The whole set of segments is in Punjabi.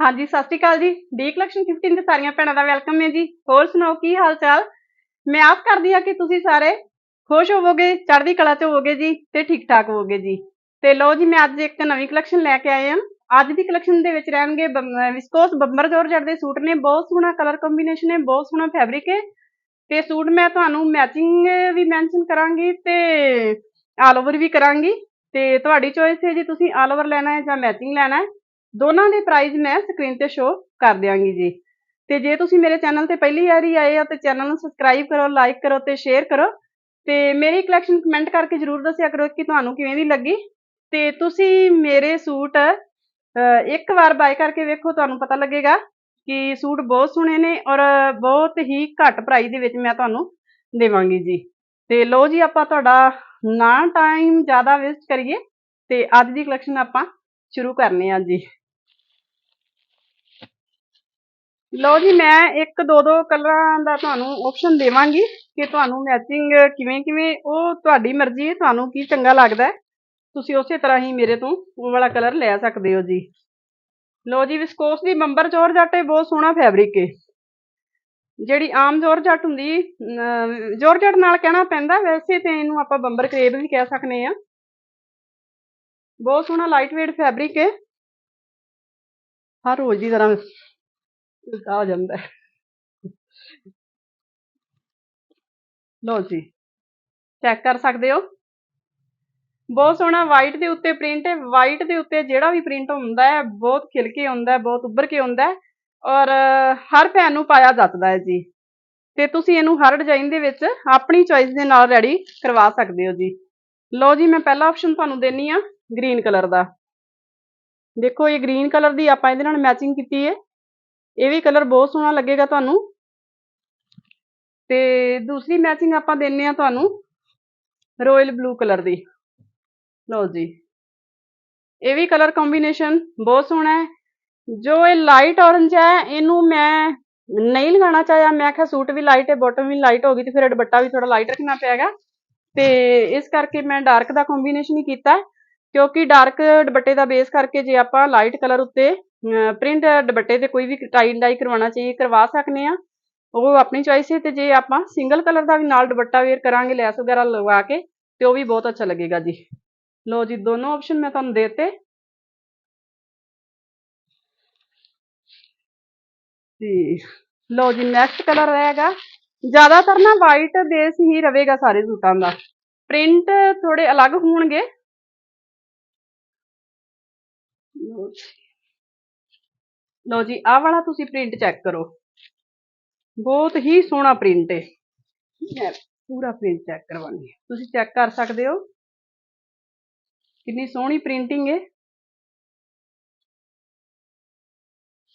ਹਾਂਜੀ, ਸਤਿ ਸ਼੍ਰੀ ਅਕਾਲ ਜੀ। ਡੀ ਕਲੈਕਸ਼ਨ 15 ਤੇ ਸਾਰੀਆਂ ਭੈਣਾਂ ਦਾ ਵੈਲਕਮ ਹੈ ਜੀ। ਹੋਰ ਸੁਣਾਓ, ਕੀ ਹਾਲ ਚਾਲ ਮੈਂ ਆਸ ਕਰਦੀ ਹਾਂ ਕਿ ਤੁਸੀਂ ਸਾਰੇ ਖੁਸ਼ ਹੋਵੋਗੇ, ਚੜ੍ਹਦੀ ਕਲਾ ਚ ਹੋਵੋਗੇ ਜੀ ਤੇ ਠੀਕ ਠਾਕ ਹੋਵੋਗੇ ਜੀ। ਤੇ ਲਓ ਜੀ, ਮੈਂ ਅੱਜ ਇੱਕ ਨਵੀਂ ਕਲੈਕਸ਼ਨ ਲੈ ਕੇ ਆਏ ਹਾਂ। ਅੱਜ ਦੀ ਕਲੈਕਸ਼ਨ ਦੇ ਵਿੱਚ ਰਹਿਣਗੇ ਵਿਸਕੋਸ ਬੰਬਰ ਜੋਰਜਟ ਦੇ ਸੂਟ ਨੇ। ਬਹੁਤ ਸੋਹਣਾ ਕਲਰ ਕੰਬੀਨੇਸ਼ਨ ਹੈ, ਬਹੁਤ ਸੋਹਣਾ ਫੈਬਰਿਕ ਹੈ। ਤੇ ਸੂਟ ਮੈਂ ਤੁਹਾਨੂੰ ਮੈਚਿੰਗ ਵੀ ਮੈਂਸ਼ਨ ਕਰਾਂਗੀ ਤੇ ਆਲ ਓਵਰ ਵੀ ਕਰਾਂਗੀ। ਤੇ ਤੁਹਾਡੀ ਚੋਇਸ ਹੈ ਜੀ, ਤੁਸੀਂ ਆਲ ਓਵਰ ਲੈਣਾ ਹੈ ਜਾਂ ਮੈਚਿੰਗ ਲੈਣਾ ਹੈ। ਦੋਨਾਂ ਦੇ ਪ੍ਰਾਈਜ਼ ਮੈਂ ਸਕਰੀਨ ਤੇ ਸ਼ੋ ਕਰ ਦਿਆਂਗੀ ਜੀ। ਤੇ ਜੇ ਤੁਸੀਂ ਮੇਰੇ ਚੈਨਲ ਤੇ ਪਹਿਲੀ ਵਾਰੀ ਆਏ ਹੋ, ਤੇ ਚੈਨਲ ਨੂੰ ਸਬਸਕ੍ਰਾਈਬ ਕਰੋ ਲਾਈਕ ਕਰੋ ਤੇ ਸ਼ੇਅਰ ਕਰੋ। ਤੇ ਮੇਰੀ ਕਲੈਕਸ਼ਨ ਕਮੈਂਟ ਕਰਕੇ ਜਰੂਰ ਦੱਸਿਆ ਕਰੋ ਕਿ ਤੁਹਾਨੂੰ ਕਿਵੇਂ ਦੀ ਲੱਗੀ। ਤੇ ਤੁਸੀਂ ਮੇਰੇ ਸੂਟ ਇੱਕ ਵਾਰ ਬਾਏ ਕਰਕੇ ਵੇਖੋ, ਤੁਹਾਨੂੰ ਪਤਾ ਲੱਗੇਗਾ ਕਿ ਸੂਟ ਬਹੁਤ ਸੋਹਣੇ ਨੇ ਔਰ ਬਹੁਤ ਹੀ ਘੱਟ ਪ੍ਰਾਈਸ ਦੇ ਵਿੱਚ ਮੈਂ ਤੁਹਾਨੂੰ ਦੇਵਾਂਗੀ ਜੀ। ਤੇ ਲੋ ਜੀ, ਆਪਾਂ ਤੁਹਾਡਾ ਨਾ ਟਾਈਮ ਜ਼ਿਆਦਾ ਵੇਸਟ ਕਰੀਏ ਤੇ ਅੱਜ ਦੀ ਕਲੈਕਸ਼ਨ ਆਪਾਂ ਸ਼ੁਰੂ ਕਰਨੇ ਆ ਜੀ। ਲੋ ਜੀ, ਮੈਂ ਇੱਕ ਦੋ ਦੋ ਕਲਰਾਂ ਦਾ ਤੁਹਾਨੂੰ ਆਪਸ਼ਨ ਦੇਵਾਂਗੀ ਕਿ ਤੁਹਾਨੂੰ ਮੈਚਿੰਗ ਕਿਵੇਂ ਕਿਵੇਂ ਉਹ ਤੁਹਾਡੀ ਮਰਜ਼ੀ ਹੈ, ਤੁਹਾਨੂੰ ਕੀ ਚੰਗਾ ਲੱਗਦਾ ਤੁਸੀਂ ਉਸੇ ਤਰ੍ਹਾਂ ਹੀ ਮੇਰੇ ਤੋਂ ਉਹ ਵਾਲਾ ਕਲਰ ਲੈ ਸਕਦੇ ਹੋ ਜੀ। ਲੋ ਜੀ ਵਿਸਕੋਸ ਦੀ ਬੰਬਰ ਚੋਰ ਜੱਟ ਬਹੁਤ ਸੋਹਣਾ ਫੈਬਰਿਕ ਹੈ ਜਿਹੜੀ ਆਮ ਜ਼ੋਰ ਜੱਟ ਹੁੰਦੀ ਜੋਰਜਟ ਨਾਲ ਕਹਿਣਾ ਪੈਂਦਾ, ਵੈਸੇ ਤੇ ਇਹਨੂੰ ਆਪਾਂ ਬੰਬਰ ਕਰੇਬ ਵੀ ਕਹਿ ਸਕਨੇ ਆ। ਬਹੁਤ ਸੋਹਣਾ ਲਾਈਟ weight ਫੈਬਰਿਕ ਹੈ ਹਰ ਰੋਜ਼ ਦੀ ਤਰ੍ਹਾਂ ਆ ਜਾਂਦਾ ਲੋ ਜੀ ਚੈੱਕ ਕਰ ਸਕਦੇ ਹੋ? ਬਹੁਤ ਸੋਹਣਾ ਵਾਈਟ ਦੇ ਉੱਤੇ ਪ੍ਰਿੰਟ ਹੈ। ਵਾਈਟ ਦੇ ਉੱਤੇ ਜਿਹੜਾ ਵੀ ਪ੍ਰਿੰਟ ਹੁੰਦਾ ਹੈ, ਬਹੁਤ ਖਿਲ ਕੇ ਹੁੰਦਾ ਹੈ, ਬਹੁਤ ਉੱਭਰ ਕੇ ਹੁੰਦਾ ਹੈ ਔਰ ਹਰ ਭੈਣ ਨੂੰ ਪਾਇਆ ਜਾਂਦਾ ਹੈ ਜੀ। ਤੇ ਤੁਸੀਂ ਇਹਨੂੰ ਹਰ ਡਿਜ਼ਾਈਨ ਦੇ ਵਿੱਚ ਆਪਣੀ ਚੋਇਸ ਦੇ ਨਾਲ ਰੈਡੀ ਕਰਵਾ ਸਕਦੇ ਹੋ ਜੀ। ਲਓ ਜੀ, ਮੈਂ ਪਹਿਲਾ ਆਪਸ਼ਨ ਤੁਹਾਨੂੰ ਦੇਣੀ ਆ ਗ੍ਰੀਨ ਕਲਰ ਦਾ। ਦੇਖੋ, ਇਹ ਗ੍ਰੀਨ ਕਲਰ ਦੀ ਆਪਾਂ ਇਹਦੇ ਨਾਲ ਮੈਚਿੰਗ ਕੀਤੀ ਹੈ। ਇਹ ਵੀ ਕਲਰ ਬਹੁਤ ਸੋਹਣਾ ਲੱਗੇਗਾ ਤੁਹਾਨੂੰ। ਤੇ ਦੂਸਰੀ ਮੈਚਿੰਗ ਆਪਾਂ ਦਿੰਨੇ ਆ ਤੁਹਾਨੂੰ ਰਾਇਲ ਬਲੂ ਕਲਰ ਦੀ। ਲਓ ਜੀ। ਇਹ ਵੀ ਕਲਰ ਕੰਬੀਨੇਸ਼ਨ ਬਹੁਤ ਸੋਹਣਾ ਹੈ। ਜੋ ਇਹ ਲਾਈਟ ਔਰੰਜ ਹੈ, ਇਹਨੂੰ ਮੈਂ ਨਹੀਂ ਲਗਾਉਣਾ ਚਾਹਿਆ। ਮੈਂ ਕਿਹਾ ਸੂਟ ਵੀ ਲਾਈਟ ਹੈ ਬਾਟਮ ਵੀ ਲਾਈਟ ਹੋ ਗਈ ਤੇ ਫਿਰ ਦੁਪੱਟਾ ਵੀ ਥੋੜਾ ਲਾਈਟ ਰੱਖਣਾ ਪੈਗਾ ਤੇ ਇਸ ਕਰਕੇ ਮੈਂ ਡਾਰਕ ਦਾ ਕੰਬੀਨੇਸ਼ਨ ਹੀ ਕੀਤਾ ਕਿਉਂਕਿ ਡਾਰਕ ਦੁਪੱਟੇ ਦਾ ਬੇਸ ਕਰਕੇ ਜੇ ਆਪਾਂ ਲਾਈਟ ਕਲਰ ਉੱਤੇ ਪ੍ਰਿੰਟ ਦੁਪੱਟੇ ਤੇ ਕੋਈ ਵੀ ਟਾਈ ਡਾਈ ਕਰਵਾਉਣਾ ਚਾਹੀਏ, ਕਰਵਾ ਸਕਨੇ ਆ। ਉਹ ਆਪਣੀ ਚੋਇਸ ਹੈ ਤੇ ਜੇ ਆਪਾਂ ਸਿੰਗਲ ਕਲਰ ਦਾ ਵੀ ਨਾਲ ਦੁਪੱਟਾ ਵੇਅਰ ਕਰਾਂਗੇ, ਲੈਸ ਵਗੈਰਾ ਲਗਾ ਕੇ, ਤੇ ਉਹ ਵੀ ਬਹੁਤ ਅੱਛਾ ਲੱਗੇਗਾ ਜੀ। ਲੋ ਜੀ, ਦੋਨੋਂ ਆਪਸ਼ਨ ਮੈਂ ਤੁਹਾਨੂੰ ਦੇਤੇ। ਤੇ ਲੋ ਜੀ ਨੈਕਸਟ ਕਲਰ ਰਹੇਗਾ ਜ਼ਿਆਦਾਤਰ ਨਾ ਵਾਈਟ ਬੇਸ ਹੀ ਰਹੇਗਾ ਸਾਰੇ ਸੂਟਾਂ ਦਾ। ਪ੍ਰਿੰਟ ਥੋੜੇ ਅਲੱਗ ਹੋਣਗੇ। ਲਓ ਜੀ, ਆਹ ਵਾਲਾ ਤੁਸੀਂ ਪ੍ਰਿੰਟ ਚੈੱਕ ਕਰੋ। ਬਹੁਤ ਹੀ ਸੋਹਣਾ ਪ੍ਰਿੰਟ ਹੈ ਮੈਂ ਪੂਰਾ ਪ੍ਰਿੰਟ ਚੈੱਕ ਕਰਵਾਉਣੀ ਹੈ। ਤੁਸੀਂ ਚੈੱਕ ਕਰ ਸਕਦੇ ਹੋ। ਕਿੰਨੀ ਸੋਹਣੀ ਪ੍ਰਿੰਟਿੰਗ ਹੈ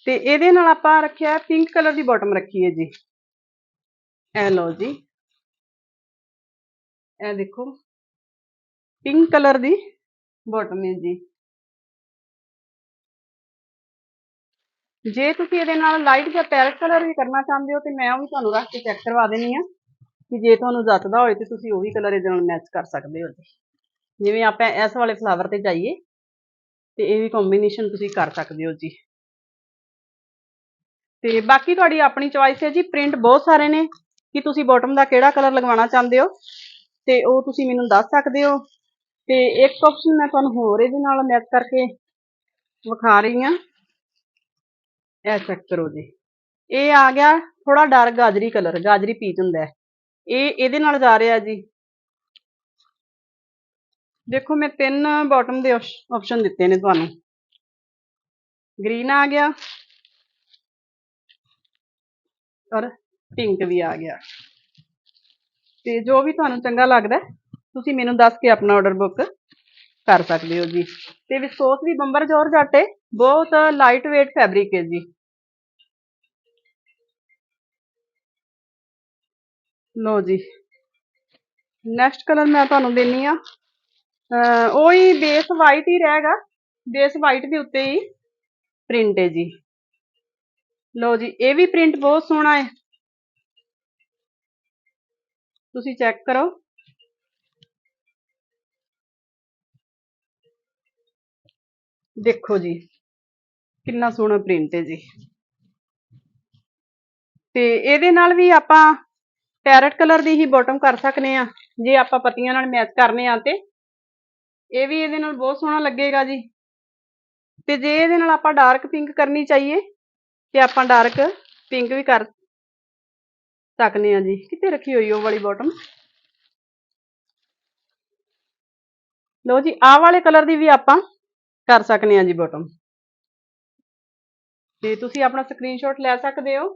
ਤੇ ਇਹਦੇ ਨਾਲ ਆਪਾਂ ਰੱਖਿਆ ਪਿੰਕ ਕਲਰ ਦੀ ਬਾਟਮ ਰੱਖੀ ਹੈ ਜੀ। ਇਹ ਲਓ ਜੀ। ਇਹ ਦੇਖੋ ਪਿੰਕ ਕਲਰ ਦੀ ਬਾਟਮ ਹੈ ਜੀ। ਜੇ ਤੁਸੀਂ ਇਹਦੇ ਨਾਲ ਲਾਈਟ ਜਾਂ ਪੈਰਟ ਕਲਰ ਵੀ ਕਰਨਾ ਚਾਹੁੰਦੇ ਹੋ ਤੇ ਮੈਂ ਉਹ ਵੀ ਤੁਹਾਨੂੰ ਰੱਖ ਕੇ ਚੈੱਕ ਕਰਵਾ ਦੇਣੀ ਆ ਕਿ ਜੇ ਤੁਹਾਨੂੰ ਜੱਚਦਾ ਹੋਏ ਤੇ ਤੁਸੀਂ ਉਹ ਵੀ ਕਲਰ ਇਹਦੇ ਨਾਲ ਮੈਚ ਕਰ ਸਕਦੇ ਹੋ ਜੀ। ਜਿਵੇਂ ਆਪਾਂ ਇਸ ਵਾਲੇ ਫਲਾਵਰ ਤੇ ਜਾਈਏ ਤੇ ਇਹ ਵੀ ਕੰਬੀਨੇਸ਼ਨ ਤੁਸੀਂ ਕਰ ਸਕਦੇ ਹੋ ਜੀ। ਤੇ ਬਾਕੀ ਤੁਹਾਡੀ ਆਪਣੀ ਚੁਆਇਸ ਹੈ ਜੀ ਪ੍ਰਿੰਟ ਬਹੁਤ ਸਾਰੇ ਨੇ। ਕਿ ਤੁਸੀਂ ਬਾਟਮ ਦਾ ਕਿਹੜਾ ਕਲਰ ਲਗਵਾਉਣਾ ਚਾਹੁੰਦੇ ਹੋ? ਤੇ ਉਹ ਤੁਸੀਂ ਮੈਨੂੰ ਦੱਸ ਸਕਦੇ ਹੋ। ਤੇ ਇੱਕ ਆਪਸ਼ਨ ਮੈਂ ਤੁਹਾਨੂੰ ਹੋਰ ਇਹਦੇ ਨਾਲ ਮੈਚ ਕਰਕੇ ਵਿਖਾ ਰਹੀ ਹਾਂ। ਇਹ ਚੈੱਕ ਕਰੋ ਜੀ। ਇਹ ਆ ਗਿਆ ਥੋੜਾ ਡਾਰਕ ਗਾਜਰੀ ਕਲਰ ਗਾਜਰੀ ਪੀਚ ਹੁੰਦਾ ਇਹ, ਇਹਦੇ ਨਾਲ ਜਾ ਰਿਹਾ ਜੀ। ਦੇਖੋ ਮੈਂ ਤਿੰਨ ਬਾਟਮ ਦੇ ਆਪਸ਼ਨ ਦਿੱਤੇ ਨੇ ਤੁਹਾਨੂੰ। ਗ੍ਰੀਨ ਆ ਗਿਆ। ਔਰ ਪਿੰਕ ਵੀ ਆ ਗਿਆ। ਤੇ ਜੋ ਵੀ ਤੁਹਾਨੂੰ ਚੰਗਾ ਲੱਗਦਾ ਤੁਸੀਂ ਮੈਨੂੰ ਦੱਸ ਕੇ ਆਪਣਾ ਆਰਡਰ ਬੁੱਕ ਕਰ ਸਕਦੇ ਹੋ ਜੀ। ਤੇ ਵਿਸਕੋਸ ਵੀ ਬੰਬਰ ਜੋਰਜਟ ਹੈ ਬਹੁਤ ਲਾਈਟ weight ਫੈਬਰਿਕ ਹੈ ਜੀ। ਲੋ ਜੀ। ਨੈਕਸਟ ਕਲਰ ਮੈਂ ਤੁਹਾਨੂੰ ਦੇਣੀ ਆ। ਹੀ ਬੇਸ ਵਾਈਟ ਹੀ ਰਹੇਗਾ ਬੇਸ ਵਾਈਟ ਦੇ ਉੱਤੇ ਹੀ ਪ੍ਰਿੰਟ ਹੈ ਜੀ। ਲੋ ਜੀ, ਇਹ ਵੀ ਪ੍ਰਿੰਟ ਬਹੁਤ ਸੋਹਣਾ ਹੈ। ਤੁਸੀਂ ਚੈੱਕ ਕਰੋ। ਦੇਖੋ ਜੀ, ਕਿੰਨਾ ਸੋਹਣਾ ਪ੍ਰਿੰਟ ਹੈ ਜੀ। ਤੇ ਇਹਦੇ ਨਾਲ ਵੀ ਆਪਾਂ ਪੈਰਟ ਕਲਰ ਦੀ ਹੀ ਬਾਟਮ ਕਰ ਸਕਨੇ ਆ, ਜੇ ਆਪਾਂ ਪੱਤੀਆਂ ਨਾਲ ਮੈਚ ਕਰਨੇ ਆ ਤੇ। ਇਹ ਵੀ ਇਹਦੇ ਨਾਲ ਬਹੁਤ ਸੋਹਣਾ ਲੱਗੇਗਾ ਜੀ। ਤੇ ਜੇ ਇਹਦੇ ਨਾਲ ਆਪਾਂ ਡਾਰਕ ਪਿੰਕ ਕਰਨੀ ਚਾਹੀਏ, ਤੇ ਆਪਾਂ ਡਾਰਕ ਪਿੰਕ ਵੀ ਕਰ ਸਕਨੇ ਆ ਜੀ। ਕਿੱਥੇ ਰੱਖੀ ਹੋਈ ਉਹ ਵਾਲੀ ਬਾਟਮ ਲਓ ਜੀ, ਆਹ ਵਾਲੇ ਕਲਰ ਦੀ ਵੀ ਆਪਾਂ ਕਰ ਸਕਨੇ ਆ ਜੀ ਬਾਟਮ ਤੇ ਤੁਸੀਂ ਆਪਣਾ ਸਕਰੀਨਸ਼ਾਟ ਲੈ ਸਕਦੇ ਹੋ।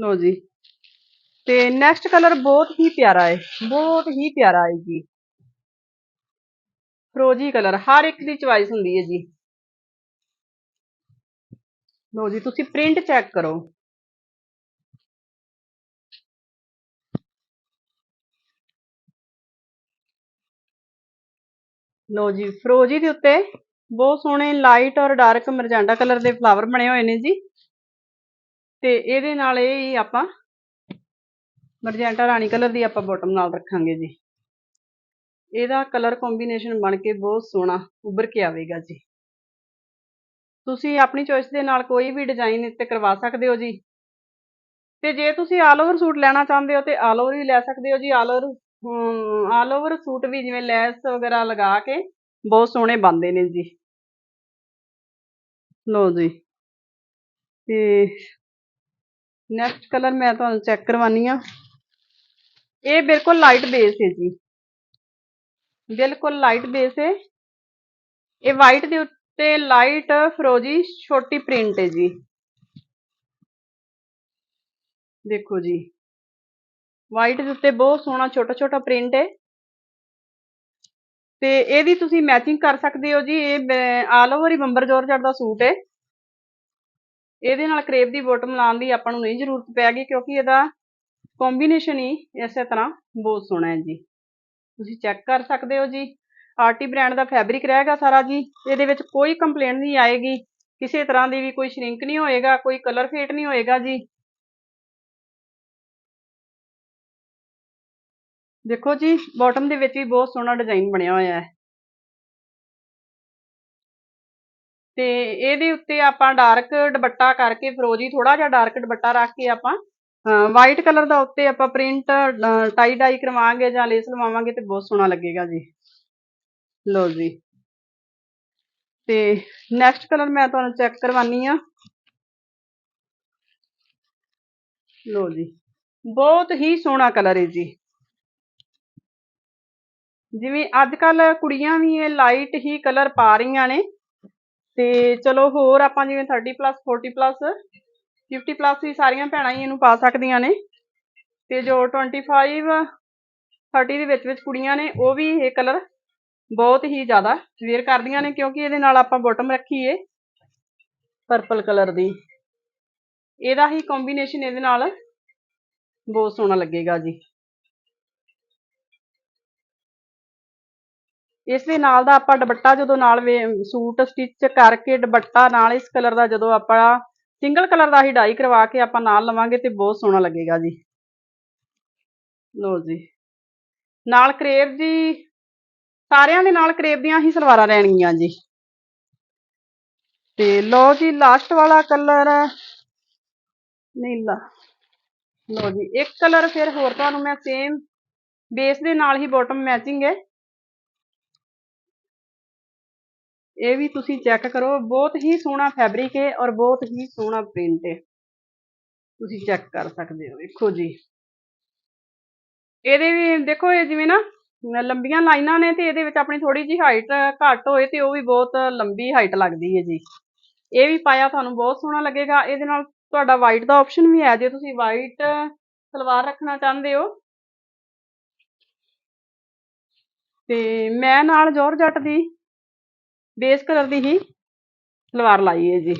ਲਓ ਜੀ। ਤੇ ਨੈਕਸਟ ਕਲਰ ਬਹੁਤ ਹੀ ਪਿਆਰਾ ਹੈ ਬਹੁਤ ਹੀ ਪਿਆਰਾ ਹੈ ਜੀ। ਫਰੋਜੀ ਕਲਰ ਹਰ ਇੱਕ ਦੀ ਚੁਆਇਸ ਹੁੰਦੀ ਹੈ ਜੀ। ਲੋ ਜੀ, ਤੁਸੀਂ ਪ੍ਰਿੰਟ ਚੈੱਕ ਕਰੋ। ਲਓ ਜੀ, ਫਰੋਜੀ ਦੇ ਉੱਤੇ ਬਹੁਤ ਸੋਹਣੇ ਲਾਈਟ ਔਰ ਡਾਰਕ ਮਰਜੈਂਡਾ ਕਲਰ ਦੇ ਫਲਾਵਰ ਬਣੇ ਹੋਏ ਨੇ ਜੀ। ਤੇ ਇਹਦੇ ਨਾਲ ਇਹ ਆਪਾਂ ਮਰਜੈਂਟਾ ਰਾਣੀ ਕਲਰ ਦੀ ਆਪਾਂ ਬਾਟਮ ਨਾਲ ਰੱਖਾਂਗੇ ਜੀ। ਇਹਦਾ ਕਲਰ ਕੰਬੀਨੇਸ਼ਨ ਬਣ ਕੇ ਬਹੁਤ ਸੋਹਣਾ ਉੱਭਰ ਕੇ ਆਵੇਗਾ ਜੀ। ਤੁਸੀਂ ਆਪਣੀ ਚੋਇਸ ਦੇ ਨਾਲ ਕੋਈ ਵੀ ਡਿਜ਼ਾਈਨ ਇੱਥੇ ਕਰਵਾ ਸਕਦੇ ਹੋ ਜੀ। ਤੇ ਜੇ ਤੁਸੀਂ ਆਲ ਓਵਰ ਸੂਟ ਲੈਣਾ ਚਾਹੁੰਦੇ ਹੋ ਤੇ ਆਲ ਓਵਰ ਵੀ ਲੈ ਸਕਦੇ ਹੋ ਜੀ। All over all over suit ਵੀ ਜਿਵੇਂ ਲੈਸ ਵਗੈਰਾ ਲਗਾ ਕੇ ਬਹੁਤ ਸੋਹਣੇ ਬਣਦੇ ਨੇ ਜੀ। ਲੋ ਜੀ। ਤੇ ਨੈਕਸਟ ਕਲਰ ਮੈਂ ਤੁਹਾਨੂੰ ਚੈੱਕ ਕਰਵਾਨੀ ਆ। ਇਹ ਬਿਲਕੁਲ ਲਾਈਟ ਬੇਸ ਹੈ ਜੀ। ਬਿਲਕੁਲ ਲਾਈਟ ਬੇਸ ਹੈ। ਇਹ ਵਾਈਟ ਦੇ ਉੱਤੇ ਲਾਈਟ ਫਰੋਜੀ ਛੋਟੀ ਪ੍ਰਿੰਟ ਹੈ ਜੀ। ਦੇਖੋ ਜੀ। ਵਾਈਟ ਦੇ ਉੱਤੇ ਬਹੁਤ ਸੋਹਣਾ ਛੋਟਾ ਛੋਟਾ ਪ੍ਰਿੰਟ ਹੈ। ਤੇ ਇਹਦੀ ਤੁਸੀਂ ਮੈਚਿੰਗ ਕਰ ਸਕਦੇ ਹੋ ਜੀ। ਇਹ ਆਲ ਓਵਰ ਹੀ ਬੰਬਰ ਜੋਰਜਟ ਦਾ ਸੂਟ ਹੈ। ਇਹਦੇ ਨਾਲ ਕਰੇਪ ਦੀ ਬੋਟਮ ਲਾਉਣ ਦੀ ਆਪਾਂ ਨੂੰ ਨਹੀਂ ਜ਼ਰੂਰਤ ਪੈਗੀ ਕਿਉਂਕਿ ਇਹਦਾ ਕੰਬੀਨੇਸ਼ਨ ਹੀ ਇਸੇ ਤਰ੍ਹਾਂ ਬਹੁਤ ਸੋਹਣਾ ਹੈ ਜੀ। ਤੁਸੀਂ ਚੈੱਕ ਕਰ ਸਕਦੇ ਹੋ ਜੀ। ਆਰਟੀ ਬ੍ਰਾਂਡ ਦਾ ਫੈਬਰਿਕ ਰਹੇਗਾ ਸਾਰਾ ਜੀ। ਇਹਦੇ ਵਿੱਚ ਕੋਈ ਕੰਪਲੇਂਟ ਨਹੀਂ ਆਏਗੀ। ਕਿਸੇ ਤਰ੍ਹਾਂ ਦੀ ਵੀ ਕੋਈ ਸ਼ਰਿੰਕ ਨਹੀਂ ਹੋਏਗਾ, ਕੋਈ ਕਲਰ ਫੇਟ ਨਹੀਂ ਹੋਏਗਾ ਜੀ। ਦੇਖੋ ਜੀ ਬਾਟਮ ਦੇ ਵਿੱਚ ਵੀ ਬਹੁਤ ਸੋਹਣਾ ਡਿਜ਼ਾਈਨ ਬਣਿਆ ਹੋਇਆ ਹੈ। ਤੇ ਇਹਦੇ ਉੱਤੇ ਆਪਾਂ ਡਾਰਕ ਦੁਪੱਟਾ ਕਰਕੇ ਫਰੋਜੀ ਥੋੜਾ ਜਿਹਾ ਡਾਰਕ ਦੁਪੱਟਾ ਰੱਖ ਕੇ ਆਪਾਂ ਵਾਈਟ ਕਲਰ ਦਾ ਉੱਤੇ ਆਪਾਂ ਪ੍ਰਿੰਟ ਟਾਈ ਡਾਈ ਕਰਵਾਵਾਂਗੇ ਜਾਂ ਲੇਸ ਲਵਾਵਾਂਗੇ ਤੇ ਬਹੁਤ ਸੋਹਣਾ ਲੱਗੇਗਾ ਜੀ। ਲੋ ਜੀ। ਤੇ ਨੈਕਸਟ ਕਲਰ ਮੈਂ ਤੁਹਾਨੂੰ ਚੈੱਕ ਕਰਵਾਨੀ ਆ। ਲੋ ਜੀ। ਬਹੁਤ ਹੀ ਸੋਹਣਾ ਕਲਰ ਹੈ ਜੀ। ਜਿਵੇਂ ਅੱਜ ਕੱਲ ਕੁੜੀਆਂ ਵੀ ਇਹ ਲਾਈਟ ਹੀ ਕਲਰ ਪਾ ਰਹੀਆਂ ਨੇ। ਤੇ ਚਲੋ ਹੋਰ ਆਪਾਂ ਜਿਵੇਂ 30 ਪਲੱਸ 40 ਪਲੱਸ 50 ਪਲੱਸ ਵੀ ਸਾਰੀਆਂ ਭੈਣਾਂ ਹੀ ਇਹਨੂੰ ਪਾ ਸਕਦੀਆਂ ਨੇ। ਤੇ ਜੋ 25 30 ਦੇ ਵਿੱਚ ਵਿੱਚ ਕੁੜੀਆਂ ਨੇ, ਉਹ ਵੀ ਇਹ ਕਲਰ ਬਹੁਤ ਹੀ ਜ਼ਿਆਦਾ ਵੇਅਰ ਕਰਦੀਆਂ ਨੇ ਕਿਉਂਕਿ ਇਹਦੇ ਨਾਲ ਆਪਾਂ ਬੋਟਮ ਰੱਖੀ ਏ ਪਰਪਲ ਕਲਰ ਦੀ। ਇਹਦਾ ਹੀ ਕੰਬੀਨੇਸ਼ਨ ਇਹਦੇ ਨਾਲ ਬਹੁਤ ਸੋਹਣਾ ਲੱਗੇਗਾ ਜੀ। ਇਸ ਦੇ ਨਾਲ ਦਾ ਆਪਾਂ ਦੁਪੱਟਾ ਜਦੋਂ ਨਾਲ ਸੂਟ ਸਟਿਚ ਕਰਕੇ ਦੁਪੱਟਾ ਨਾਲ ਇਸ ਕਲਰ ਦਾ ਜਦੋਂ ਆਪਾਂ ਸਿੰਗਲ ਕਲਰ ਦਾ ਹੀ ਡਾਈ ਕਰਵਾ ਕੇ ਆਪਾਂ ਨਾਲ ਲਵਾਂਗੇ ਤੇ ਬਹੁਤ ਸੋਹਣਾ ਲੱਗੇਗਾ ਜੀ। ਲੋ ਜੀ। ਨਾਲ ਕਰੇਪ ਜੀ, ਸਾਰਿਆਂ ਦੇ ਨਾਲ ਕਰੇਪ ਦੀਆਂ ਹੀ ਸਲਵਾਰਾਂ ਰਹਿਣਗੀਆਂ ਜੀ। ਤੇ ਲੋ ਜੀ ਲਾਸਟ ਵਾਲਾ ਕਲਰ ਨੀਲਾ ਲੋ। ਜੀ, ਇੱਕ ਕਲਰ ਫਿਰ ਹੋਰ ਤੁਹਾਨੂੰ ਮੈਂ ਸੇਮ ਬੇਸ ਦੇ ਨਾਲ ਹੀ ਬਾਟਮ ਮੈਚਿੰਗ ਹੈ। ਇਹ ਵੀ ਤੁਸੀਂ ਚੈੱਕ ਕਰੋ, ਬਹੁਤ ਹੀ ਸੋਹਣਾ ਫੈਬਰਿਕ ਹੈ ਔਰ ਬਹੁਤ ਹੀ ਸੋਹਣਾ ਪ੍ਰਿੰਟ ਹੈ। ਤੁਸੀਂ ਚੈੱਕ ਕਰ ਸਕਦੇ ਹੋ, ਵੇਖੋ ਜੀ। ਇਹਦੇ ਵੀ ਦੇਖੋ, ਇਹ ਜਿਵੇਂ ਨਾ ਲੰਬੀਆਂ ਲਾਈਨਾਂ ਨੇ ਤੇ ਇਹਦੇ ਵਿੱਚ ਆਪਣੀ ਥੋੜੀ ਜੀ ਹਾਈਟ ਘੱਟ ਹੋਏ ਤੇ ਉਹ ਵੀ ਬਹੁਤ ਲੰਬੀ ਹਾਈਟ ਲੱਗਦੀ ਹੈ ਜੀ। ਇਹ ਵੀ ਪਾਇਆ ਤੁਹਾਨੂੰ ਬਹੁਤ ਸੋਹਣਾ ਲੱਗੇਗਾ। ਇਹਦੇ ਨਾਲ ਤੁਹਾਡਾ ਵਾਈਟ ਦਾ ਆਪਸ਼ਨ ਵੀ ਹੈ। ਜੇ ਤੁਸੀਂ ਵਾਈਟ ਸਲਵਾਰ ਰੱਖਣਾ ਚਾਹੁੰਦੇ ਹੋ। ਤੇ ਮੈਂ ਨਾਲ ਜੋਰਜੱਟ ਦੀ ਬੇਸ ਕਲਰ ਦੀ ਹੀ ਸਲਵਾਰ ਲਾਈ ਹੈ ਜੀ।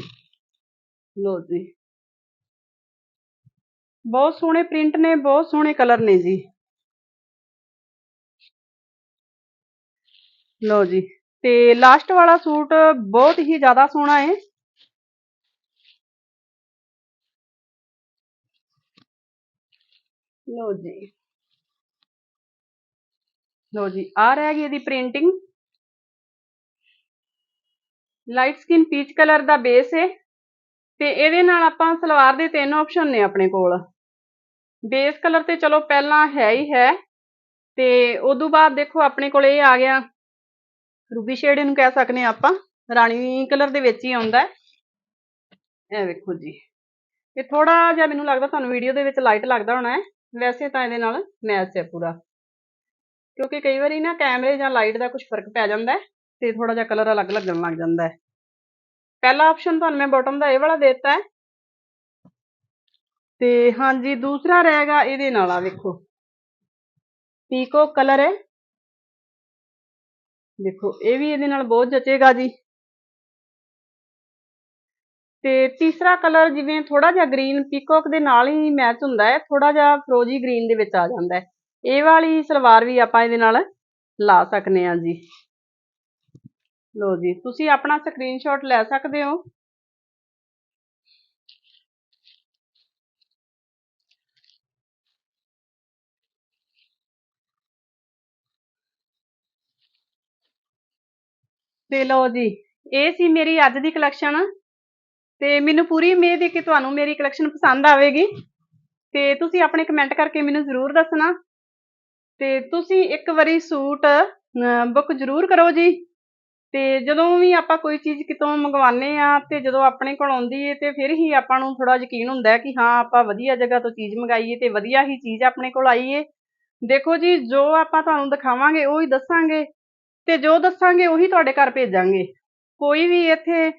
ਲੋ ਜੀ। ਬਹੁਤ ਸੋਹਣੇ ਪ੍ਰਿੰਟ ਨੇ, ਬਹੁਤ ਸੋਹਣੇ ਕਲਰ ਨੇ ਜੀ। ਲੋ ਜੀ। ਤੇ ਲਾਸਟ ਵਾਲਾ ਸੂਟ ਬਹੁਤ ਹੀ ਜ਼ਿਆਦਾ ਸੋਹਣਾ ਹੈ। ਲੋ ਜੀ। ਲੋ ਜੀ ਆ ਰਹਿ ਗਈ ਇਹਦੀ printing light skin peach colour ਦਾ ਬੇਸ ਹੈ ਤੇ ਇਹਦੇ ਨਾਲ ਆਪਾਂ ਸਲਵਾਰ ਦੇ ਤਿੰਨ ਆਪਸ਼ਨ ਨੇ ਆਪਣੇ ਕੋਲ। ਬੇਸ ਕਲਰ ਤੇ ਚਲੋ ਪਹਿਲਾਂ ਹੈ ਹੀ ਹੈ ਤੇ ਉਦੋਂ ਬਾਅਦ ਦੇਖੋ ਆਪਣੇ ਕੋਲ ਇਹ ਆ ਗਿਆ। ਰੂਬੀ ਸ਼ੇਡ ਇਹਨੂੰ ਕਹਿ ਸਕਨੇ ਆਪਾਂ। ਰਾਣੀ ਕਲਰ ਦੇ ਵਿੱਚ ਹੀ ਆਉਂਦਾ ਇਹ ਵੇਖੋ ਜੀ। ਇਹ ਥੋੜਾ ਜਿਹਾ ਮੈਨੂੰ ਲੱਗਦਾ ਤੁਹਾਨੂੰ ਵੀਡੀਓ ਦੇ ਵਿੱਚ ਲਾਈਟ ਲੱਗਦਾ ਹੋਣਾ ਹੈ। ਵੈਸੇ ਤਾਂ ਇਹਦੇ ਨਾਲ ਮੈਚ ਹੈ ਪੂਰਾ। ਕਿਉਂਕਿ ਕਈ ਵਾਰੀ ਨਾ ਕੈਮਰੇ ਜਾਂ ਲਾਈਟ ਦਾ ਕੁਝ ਫ਼ਰਕ ਪੈ ਜਾਂਦਾ ਹੈ। ਤੇ ਥੋੜਾ ਜਿਹਾ ਕਲਰ ਅਲੱਗ ਲੱਗਣ ਲੱਗ ਜਾਂਦਾ ਹੈ। ਪਹਿਲਾ ਆਪਸ਼ਨ ਤੁਹਾਨੂੰ ਮੈਂ ਬਾਟਮ ਦਾ ਇਹ ਵਾਲਾ ਦਿੱਤਾ ਹੈ। ਤੇ ਹਾਂਜੀ, ਦੂਸਰਾ ਰਹੇਗਾ ਇਹਦੇ ਨਾਲ ਆ ਵੇਖੋ। ਪੀਕੋ ਕਲਰ ਹੈ। ਦੇਖੋ, ਇਹ ਵੀ ਇਹਦੇ ਨਾਲ ਬਹੁਤ ਜਚੇਗਾ ਜੀ। ਤੇ ਤੀਸਰਾ ਕਲਰ ਜਿਵੇਂ ਥੋੜਾ ਜਿਹਾ ਗ੍ਰੀਨ ਪੀਕੋਕ ਦੇ ਨਾਲ ਹੀ ਮੈਚ ਹੁੰਦਾ ਹੈ। ਥੋੜਾ ਜਿਹਾ ਫਰੋਜੀ ਗ੍ਰੀਨ ਦੇ ਵਿੱਚ ਆ ਜਾਂਦਾ ਹੈ। ਇਹ ਵਾਲੀ ਸਲਵਾਰ ਵੀ ਆਪਾਂ ਇਹਦੇ ਨਾਲ ਲਾ ਸਕਨੇ ਆ ਜੀ। ਲੋ ਜੀ, ਤੁਸੀਂ ਆਪਣਾ ਸਕਰੀਨਸ਼ਾਟ ਲੈ ਸਕਦੇ ਹੋ? ਤੇ ਲਓ ਜੀ, ਇਹ ਸੀ ਮੇਰੀ ਅੱਜ ਦੀ ਕਲੈਕਸ਼ਨ ਤੇ ਮੈਨੂੰ ਪੂਰੀ ਉਮੀਦ ਹੈ ਕਿ ਤੁਹਾਨੂੰ ਮੇਰੀ ਕਲੈਕਸ਼ਨ ਪਸੰਦ ਆਵੇਗੀ। ਤੇ ਤੁਸੀਂ ਆਪਣੇ ਕਮੈਂਟ ਕਰਕੇ ਮੈਨੂੰ ਜ਼ਰੂਰ ਦੱਸਣਾ। ਤੇ ਤੁਸੀਂ ਇੱਕ ਵਾਰੀ ਸੂਟ ਬੁੱਕ ਜ਼ਰੂਰ ਕਰੋ ਜੀ। ਤੇ ਜਦੋਂ ਵੀ ਆਪਾਂ ਕੋਈ ਚੀਜ਼ ਕਿਤੋਂ ਮੰਗਵਾਉਂਦੇ ਆ ਤੇ ਜਦੋਂ ਆਪਣੇ ਕੋਲ ਆਉਂਦੀ ਏ ਤੇ ਫਿਰ ਹੀ ਆਪਾਂ ਨੂੰ ਥੋੜਾ ਯਕੀਨ ਹੁੰਦਾ ਕਿ ਹਾਂ, ਆਪਾਂ ਵਧੀਆ ਜਗ੍ਹਾ ਤੋਂ ਚੀਜ਼ ਮੰਗਾਈਏ ਤੇ ਵਧੀਆ ਹੀ ਚੀਜ਼ ਆਪਣੇ ਕੋਲ ਆਈ ਏ। ਦੇਖੋ ਜੀ, ਜੋ ਆਪਾਂ ਤੁਹਾਨੂੰ ਦਿਖਾਵਾਂਗੇ ਉਹ ਹੀ ਦੱਸਾਂਗੇ ਤੇ ਜੋ ਦੱਸਾਂਗੇ ਉਹੀ ਤੁਹਾਡੇ ਘਰ ਭੇਜਾਂਗੇ। ਕੋਈ ਵੀ ਇੱਥੇ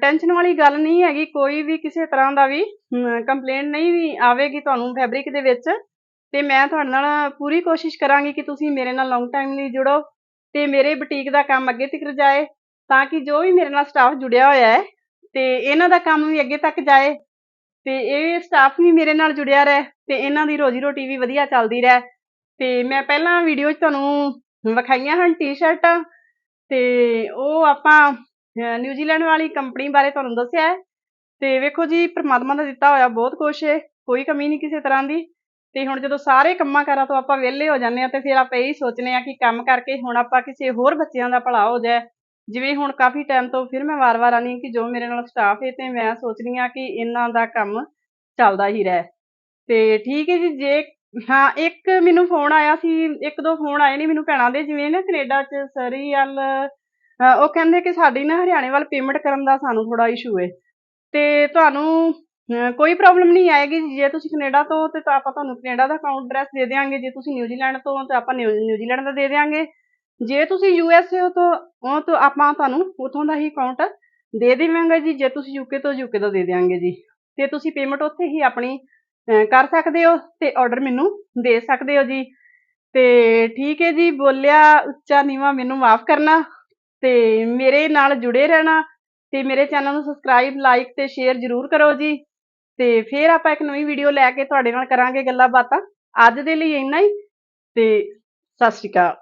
ਟੈਨਸ਼ਨ ਵਾਲੀ ਗੱਲ ਨਹੀਂ ਹੈਗੀ, ਕੋਈ ਵੀ ਕਿਸੇ ਤਰ੍ਹਾਂ ਦਾ ਵੀ ਕੰਪਲੇਂਟ ਨਹੀਂ ਵੀ ਆਵੇਗੀ ਤੁਹਾਨੂੰ ਫੈਬਰਿਕ ਦੇ ਵਿੱਚ ਤੇ ਮੈਂ ਤੁਹਾਡੇ ਨਾਲ ਪੂਰੀ ਕੋਸ਼ਿਸ਼ ਕਰਾਂਗੀ ਕਿ ਤੁਸੀਂ ਮੇਰੇ ਨਾਲ ਲੌਂਗ ਟਾਈਮ ਲਈ ਜੁੜੋ। ਤੇ ਮੇਰੇ ਬੁਟੀਕ ਦਾ ਕੰਮ ਅੱਗੇ ਤੱਕ ਜਾਏ, ਤਾਂ ਕਿ ਜੋ ਵੀ ਮੇਰੇ ਨਾਲ ਸਟਾਫ ਜੁੜਿਆ ਹੋਇਆ ਹੈ, ਤੇ ਇਹਨਾਂ ਦਾ ਕੰਮ ਵੀ ਅੱਗੇ ਤੱਕ ਜਾਏ, ਤੇ ਇਹ ਸਟਾਫ ਵੀ ਮੇਰੇ ਨਾਲ ਜੁੜਿਆ ਰਹੇ, ਤੇ ਇਹਨਾਂ ਦੀ ਰੋਜੀ ਰੋਟੀ ਵੀ ਵਧੀਆ ਚੱਲਦੀ ਰਹੇ। ਤੇ ਮੈਂ ਪਹਿਲਾਂ ਵੀਡੀਓ 'ਚ ਤੁਹਾਨੂੰ ਵਿਖਾਈਆਂ ਹਨ ਟੀ-ਸ਼ਰਟਾਂ ਤੇ ਉਹ ਆਪਾਂ ਨਿਊਜ਼ੀਲੈਂਡ ਵਾਲੀ ਕੰਪਨੀ ਬਾਰੇ ਤੁਹਾਨੂੰ ਦੱਸਿਆ ਹੈ। ਤੇ ਵੇਖੋ ਜੀ, ਪ੍ਰਮਾਤਮਾ ਦਾ ਦਿੱਤਾ ਹੋਇਆ ਬਹੁਤ ਕੁਛ ਹੈ, ਕੋਈ ਕਮੀ ਨਹੀਂ ਕਿਸੇ ਤਰ੍ਹਾਂ ਦੀ। ਤੇ ਹੁਣ ਜਦੋਂ ਸਾਰੇ ਕੰਮਾਂ ਕਾਰਾਂ ਤੋਂ ਆਪਾਂ ਵਿਹਲੇ ਹੋ ਜਾਂਦੇ ਆ ਤੇ ਫਿਰ ਆਪਾਂ ਇਹੀ ਸੋਚਨੇ ਆ ਕਿ ਕੰਮ ਕਰਕੇ ਹੁਣ ਆਪਾਂ ਕਿਸੇ ਹੋਰ ਬੱਚਿਆਂ ਦਾ ਭਲਾ ਹੋ ਜਾਏ। ਜਿਵੇਂ ਹੁਣ ਕਾਫੀ ਟਾਈਮ ਤੋਂ ਫਿਰ ਮੈਂ ਵਾਰ-ਵਾਰ ਆਨੀ ਕਿ ਜੋ ਮੇਰੇ ਨਾਲ ਸਟਾਫ ਹੈ ਤੇ ਮੈਂ ਸੋਚਨੀ ਆ ਕਿ ਇਹਨਾਂ ਦਾ ਕੰਮ ਚੱਲਦਾ ਹੀ ਰਹੇ। ਤੇ ਠੀਕ ਹੈ ਜੀ, ਜੇ ਹਾਂ, ਇੱਕ ਮੈਨੂੰ ਫੋਨ ਆਇਆ ਸੀ, ਇੱਕ ਦੋ ਫੋਨ ਆਏ ਨੇ ਮੈਨੂੰ ਭੈਣਾਂ ਦੇ, ਜਿਵੇਂ ਨਾ ਕੈਨੇਡਾ 'ਚ ਸਰੀ ਵੱਲ ਉਹ ਕਹਿੰਦੇ ਕਿ ਸਾਡੀ ਨਾ ਹਰਿਆਣੇ ਵੱਲ ਪੇਮੈਂਟ ਕਰਨ ਦਾ ਸਾਨੂੰ ਥੋੜਾ ਇਸ਼ੂ ਹੈ। ਤੇ ਤੁਹਾਨੂੰ ਕੋਈ ਪ੍ਰੋਬਲਮ ਨਹੀਂ ਆਏਗੀ ਜੇ। ਤੁਸੀਂ ਕੈਨੇਡਾ ਤੋਂ ਤੇ ਤਾਂ ਆਪਾਂ ਤੁਹਾਨੂੰ ਕੈਨੇਡਾ ਦਾ ਅਕਾਊਂਟ ਐਡਰੈਸ ਦੇ ਦੇਵਾਂਗੇ ਜੇ ਤੁਸੀਂ ਨਿਊਜ਼ੀਲੈਂਡ ਤੋਂ, ਤੇ ਆਪਾਂ ਨਿਊਜ਼ੀਲੈਂਡ ਦਾ ਦੇ ਦੇਵਾਂਗੇ ਜੇ ਤੁਸੀਂ ਯੂ ਐਸ ਏ ਤੋਂ ਉਹ ਤੋਂ ਆਪਾਂ ਤੁਹਾਨੂੰ ਉਥੋਂ ਦਾ ਹੀ ਅਕਾਊਂਟ ਦੇ ਦੇਵਾਂਗੇ ਜੀ। ਜੇ ਤੁਸੀਂ ਯੂਕੇ ਤੋਂ ਯੂਕੇ ਦਾ ਦੇ ਦੇਵਾਂਗੇ ਜੀ। ਤੇ ਤੁਸੀਂ ਪੇਮੈਂਟ ਉੱਥੇ ਹੀ ਆਪਣੀ ਕਰ ਸਕਦੇ ਹੋ ਤੇ ਆਰਡਰ ਮੈਨੂੰ ਦੇ ਸਕਦੇ ਹੋ ਜੀ। ਤੇ ਠੀਕ ਹੈ ਜੀ, ਬੋਲਿਆ ਉੱਚਾ ਨੀਵਾ ਮੈਨੂੰ ਮਾਫ ਕਰਨਾ। ਤੇ ਮੇਰੇ ਨਾਲ ਜੁੜੇ ਰਹਿਣਾ ਤੇ ਮੇਰੇ ਚੈਨਲ ਨੂੰ ਸਬਸਕ੍ਰਾਈਬ ਲਾਈਕ ਤੇ ਸ਼ੇਅਰ ਜ਼ਰੂਰ ਕਰੋ ਜੀ। ਤੇ ਫਿਰ ਆਪਾਂ ਇੱਕ ਨਵੀਂ ਵੀਡੀਓ ਲੈ ਕੇ ਤੁਹਾਡੇ ਨਾਲ ਕਰਾਂਗੇ ਗੱਲਾਂ ਬਾਤਾਂ। ਅੱਜ ਦੇ ਲਈ ਇੰਨਾ ਹੀ ਤੇ ਸਤਿ ਸ਼੍ਰੀ ਅਕਾਲ।